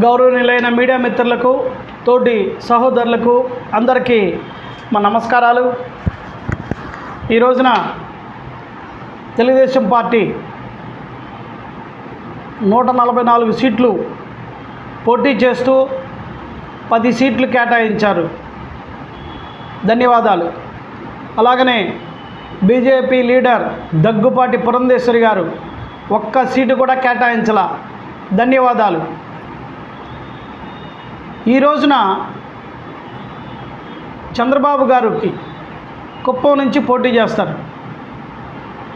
గౌరవనీయులైన మీడియా మిత్రులకు తోటి సహోదరులకు అందరికీ మా నమస్కారాలు. ఈ రోజున తెలుగుదేశం పార్టీ నూట నలభై నాలుగు సీట్లు పోటీ చేస్తూ పది సీట్లు కేటాయించారు. ధన్యవాదాలు. అలాగనే బీజేపీ లీడర్ దగ్గుపాటి పురంధేశ్వరి గారు ఒక్క సీటు కూడా కేటాయించల. ధన్యవాదాలు. ఈ రోజున చంద్రబాబు గారికి కుప్పం నుంచి పోటీ చేస్తారు.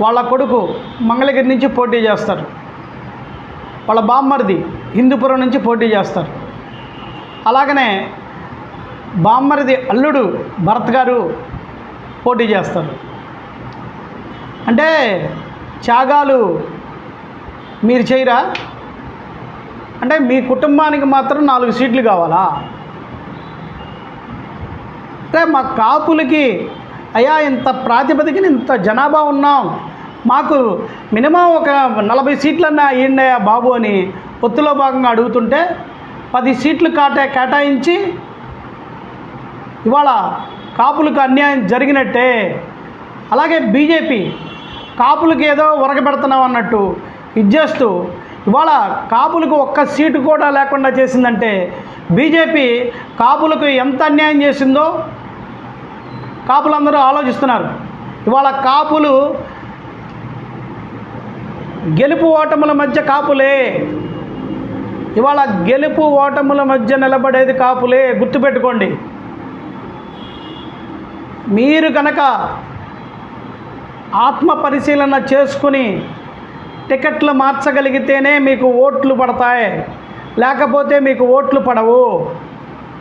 వాళ్ళ కొడుకు మంగళగిరి నుంచి పోటీ చేస్తారు. వాళ్ళ బామ్మరిది హిందూపురం నుంచి పోటీ చేస్తారు. అలాగనే బామ్మరిది అల్లుడు భరత్ గారు పోటీ చేస్తారు. అంటే త్యాగాలు మీరు చేయరా? అంటే మీ కుటుంబానికి మాత్రం నాలుగు సీట్లు కావాలా? అంటే మా కాపులకి అయ్యా ఇంత ప్రాతిపదికన ఇంత జనాభా ఉన్నాం. మాకు మినిమం ఒక నలభై సీట్లన్నా అయ్యిండయా బాబు అని పొత్తులో భాగంగా అడుగుతుంటే పది సీట్లు కాటా కేటాయించి ఇవాళ కాపులకు అన్యాయం జరిగినట్టే. అలాగే బీజేపీ కాపులకు ఏదో ఉరకబెడుతున్నాం అన్నట్టు ఇచ్చేస్తూ ఇవాళ కాపులకు ఒక్క సీటు కూడా లేకుండా చేసిందంటే బీజేపీ కాపులకు ఎంత అన్యాయం చేసిందో కాపులందరూ ఆలోచిస్తున్నారు. ఇవాళ కాపులు గెలుపు ఓటముల మధ్య కాపులే ఇవాళ గెలుపు ఓటముల మధ్య నిలబడేది కాపులే గుర్తుపెట్టుకోండి. మీరు కనుక ఆత్మ పరిశీలన చేసుకుని టికెట్లు మార్చగలిగితేనే మీకు ఓట్లు పడతాయి. లేకపోతే మీకు ఓట్లు పడవు.